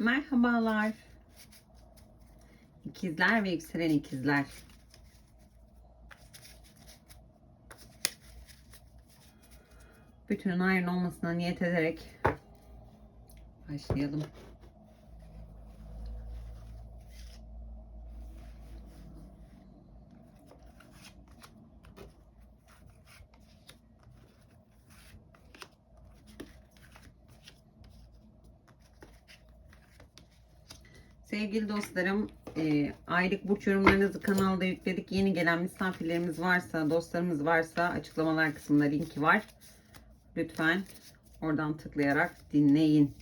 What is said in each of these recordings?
Merhabalar. İkizler ve yükselen ikizler. Bütünün ayrı olmasına niyet ederek başlayalım. Sevgili dostlarım, e, aylık burç yorumlarınızı kanalda yükledik. Yeni gelen misafirlerimiz varsa, dostlarımız varsa açıklamalar kısmında linki var. Lütfen oradan tıklayarak dinleyin.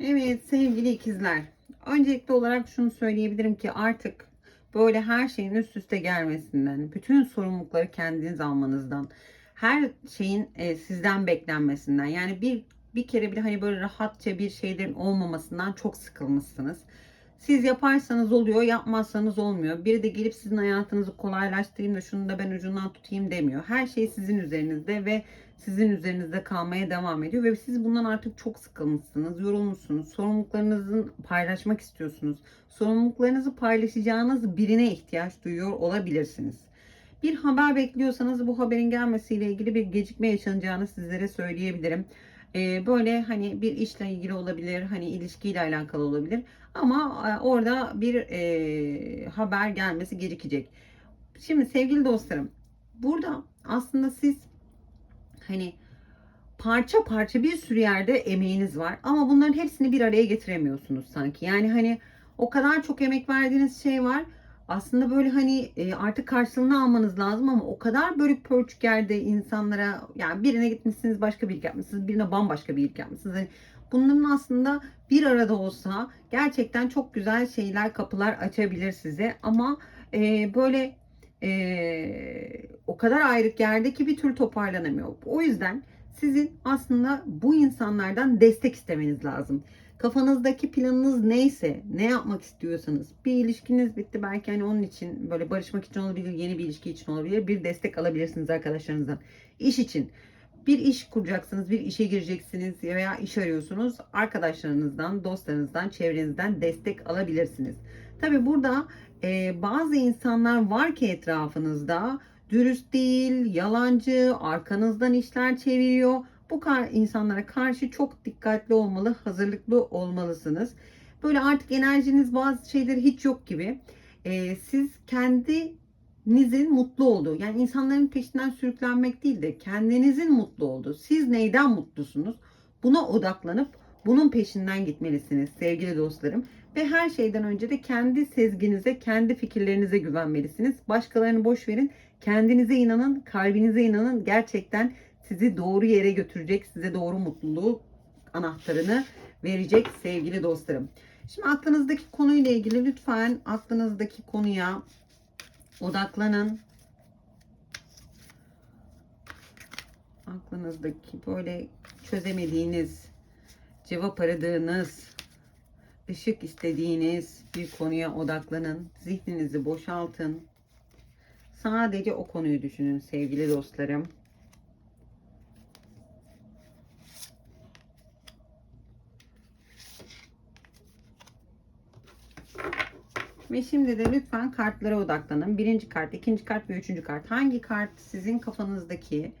Evet sevgili ikizler. Öncelikli olarak şunu söyleyebilirim ki artık böyle her şeyin üst üste gelmesinden, bütün sorumlulukları kendiniz almanızdan, her şeyin e, sizden beklenmesinden yani bir bir kere bile hani böyle rahatça bir şeylerin olmamasından çok sıkılmışsınız. Siz yaparsanız oluyor, yapmazsanız olmuyor. Biri de gelip sizin hayatınızı kolaylaştırayım da şunu da ben ucundan tutayım demiyor. Her şey sizin üzerinizde ve sizin üzerinizde kalmaya devam ediyor ve siz bundan artık çok sıkılmışsınız, yorulmuşsunuz. Sorumluluklarınızı paylaşmak istiyorsunuz. Sorumluluklarınızı paylaşacağınız birine ihtiyaç duyuyor olabilirsiniz. Bir haber bekliyorsanız bu haberin gelmesiyle ilgili bir gecikme yaşanacağını sizlere söyleyebilirim. Ee, böyle hani bir işle ilgili olabilir, hani ilişkiyle alakalı olabilir. Ama e, orada bir e, haber gelmesi gecikecek. Şimdi sevgili dostlarım, burada aslında siz hani parça parça bir sürü yerde emeğiniz var ama bunların hepsini bir araya getiremiyorsunuz sanki. Yani hani o kadar çok emek verdiğiniz şey var. Aslında böyle hani e, artık karşılığını almanız lazım ama o kadar bölük pörçük yerde insanlara yani birine gitmişsiniz başka bir iyilik yapmışsınız, birine bambaşka bir iyilik yapmışsınız. Hani bunların aslında bir arada olsa gerçekten çok güzel şeyler, kapılar açabilir size ama e, böyle e, o kadar ayrık yerde ki bir türlü toparlanamıyor. O yüzden sizin aslında bu insanlardan destek istemeniz lazım. Kafanızdaki planınız neyse, ne yapmak istiyorsanız, bir ilişkiniz bitti belki hani onun için böyle barışmak için olabilir, yeni bir ilişki için olabilir. Bir destek alabilirsiniz arkadaşlarınızdan. İş için bir iş kuracaksınız, bir işe gireceksiniz veya iş arıyorsunuz. Arkadaşlarınızdan, dostlarınızdan, çevrenizden destek alabilirsiniz. Tabi burada e, bazı insanlar var ki etrafınızda dürüst değil, yalancı, arkanızdan işler çeviriyor. Bu insanlara karşı çok dikkatli olmalı, hazırlıklı olmalısınız. Böyle artık enerjiniz bazı şeyleri hiç yok gibi. E, siz kendinizin mutlu olduğu, yani insanların peşinden sürüklenmek değil de kendinizin mutlu olduğu, siz neyden mutlusunuz? Buna odaklanıp bunun peşinden gitmelisiniz sevgili dostlarım. Ve her şeyden önce de kendi sezginize, kendi fikirlerinize güvenmelisiniz. Başkalarını boş verin. Kendinize inanın, kalbinize inanın. Gerçekten sizi doğru yere götürecek, size doğru mutluluğu anahtarını verecek sevgili dostlarım. Şimdi aklınızdaki konuyla ilgili lütfen aklınızdaki konuya odaklanın. Aklınızdaki böyle çözemediğiniz, cevap aradığınız, ışık istediğiniz bir konuya odaklanın. Zihninizi boşaltın. Sadece o konuyu düşünün sevgili dostlarım. Ve şimdi de lütfen kartlara odaklanın. Birinci kart, ikinci kart ve üçüncü kart. Hangi kart sizin kafanızdaki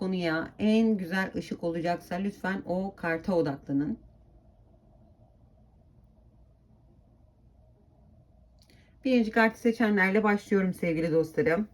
konuya en güzel ışık olacaksa lütfen o karta odaklanın. Birinci kartı seçenlerle başlıyorum sevgili dostlarım.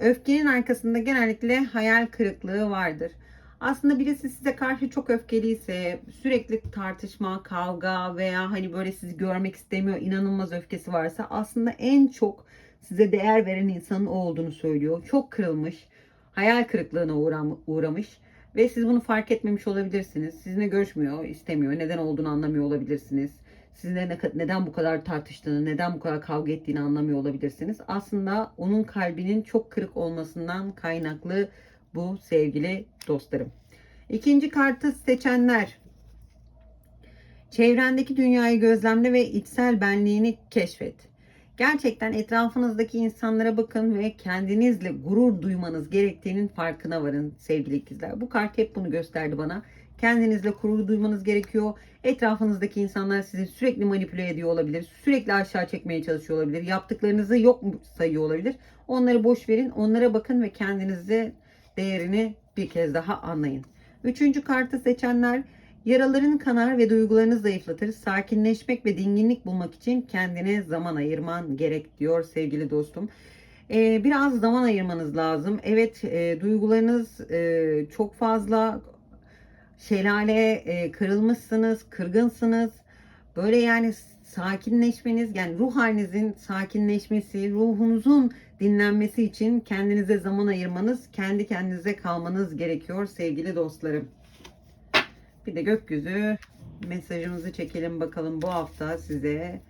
Öfkenin arkasında genellikle hayal kırıklığı vardır. Aslında birisi size karşı çok öfkeliyse, sürekli tartışma, kavga veya hani böyle sizi görmek istemiyor, inanılmaz öfkesi varsa aslında en çok size değer veren insanın o olduğunu söylüyor. Çok kırılmış, hayal kırıklığına uğramış ve siz bunu fark etmemiş olabilirsiniz. Sizinle görüşmüyor, istemiyor. Neden olduğunu anlamıyor olabilirsiniz. Sizinle ne, neden bu kadar tartıştığını, neden bu kadar kavga ettiğini anlamıyor olabilirsiniz. Aslında onun kalbinin çok kırık olmasından kaynaklı bu sevgili dostlarım. İkinci kartı seçenler. Çevrendeki dünyayı gözlemle ve içsel benliğini keşfet. Gerçekten etrafınızdaki insanlara bakın ve kendinizle gurur duymanız gerektiğinin farkına varın sevgili ikizler. Bu kart hep bunu gösterdi bana. Kendinizle gurur duymanız gerekiyor. Etrafınızdaki insanlar sizi sürekli manipüle ediyor olabilir. Sürekli aşağı çekmeye çalışıyor olabilir. Yaptıklarınızı yok mu sayıyor olabilir. Onları boş verin. Onlara bakın ve kendinize değerini bir kez daha anlayın. Üçüncü kartı seçenler Yaraların kanar ve duygularını zayıflatır. Sakinleşmek ve dinginlik bulmak için kendine zaman ayırman gerek diyor sevgili dostum. Ee, biraz zaman ayırmanız lazım. Evet e, duygularınız e, çok fazla şelale e, kırılmışsınız, kırgınsınız. Böyle yani sakinleşmeniz yani ruh halinizin sakinleşmesi, ruhunuzun dinlenmesi için kendinize zaman ayırmanız, kendi kendinize kalmanız gerekiyor sevgili dostlarım. Bir de gökyüzü mesajımızı çekelim bakalım bu hafta size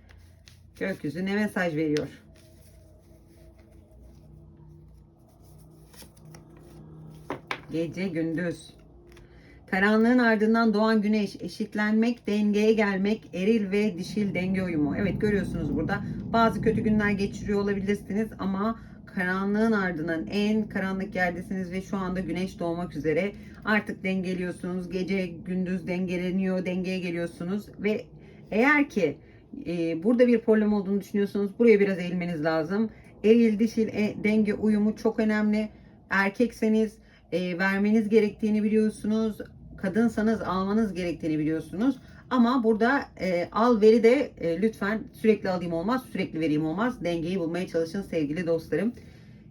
gökyüzü ne mesaj veriyor? Gece gündüz. Karanlığın ardından doğan güneş, eşitlenmek, dengeye gelmek, eril ve dişil denge uyumu. Evet görüyorsunuz burada bazı kötü günler geçiriyor olabilirsiniz ama karanlığın ardından en karanlık yerdesiniz ve şu anda güneş doğmak üzere. Artık dengeliyorsunuz. Gece gündüz dengeleniyor, dengeye geliyorsunuz ve eğer ki e, burada bir problem olduğunu düşünüyorsanız buraya biraz eğilmeniz lazım. Eril dişil e, denge uyumu çok önemli. Erkekseniz e, vermeniz gerektiğini biliyorsunuz. Kadınsanız almanız gerektiğini biliyorsunuz. Ama burada e, al veri de e, lütfen sürekli alayım olmaz, sürekli vereyim olmaz. Dengeyi bulmaya çalışın sevgili dostlarım.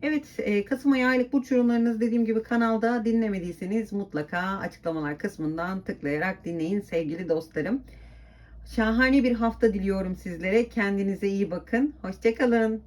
Evet e, Kasım ayı aylık burç yorumlarınız dediğim gibi kanalda dinlemediyseniz mutlaka açıklamalar kısmından tıklayarak dinleyin sevgili dostlarım. Şahane bir hafta diliyorum sizlere. Kendinize iyi bakın. Hoşçakalın.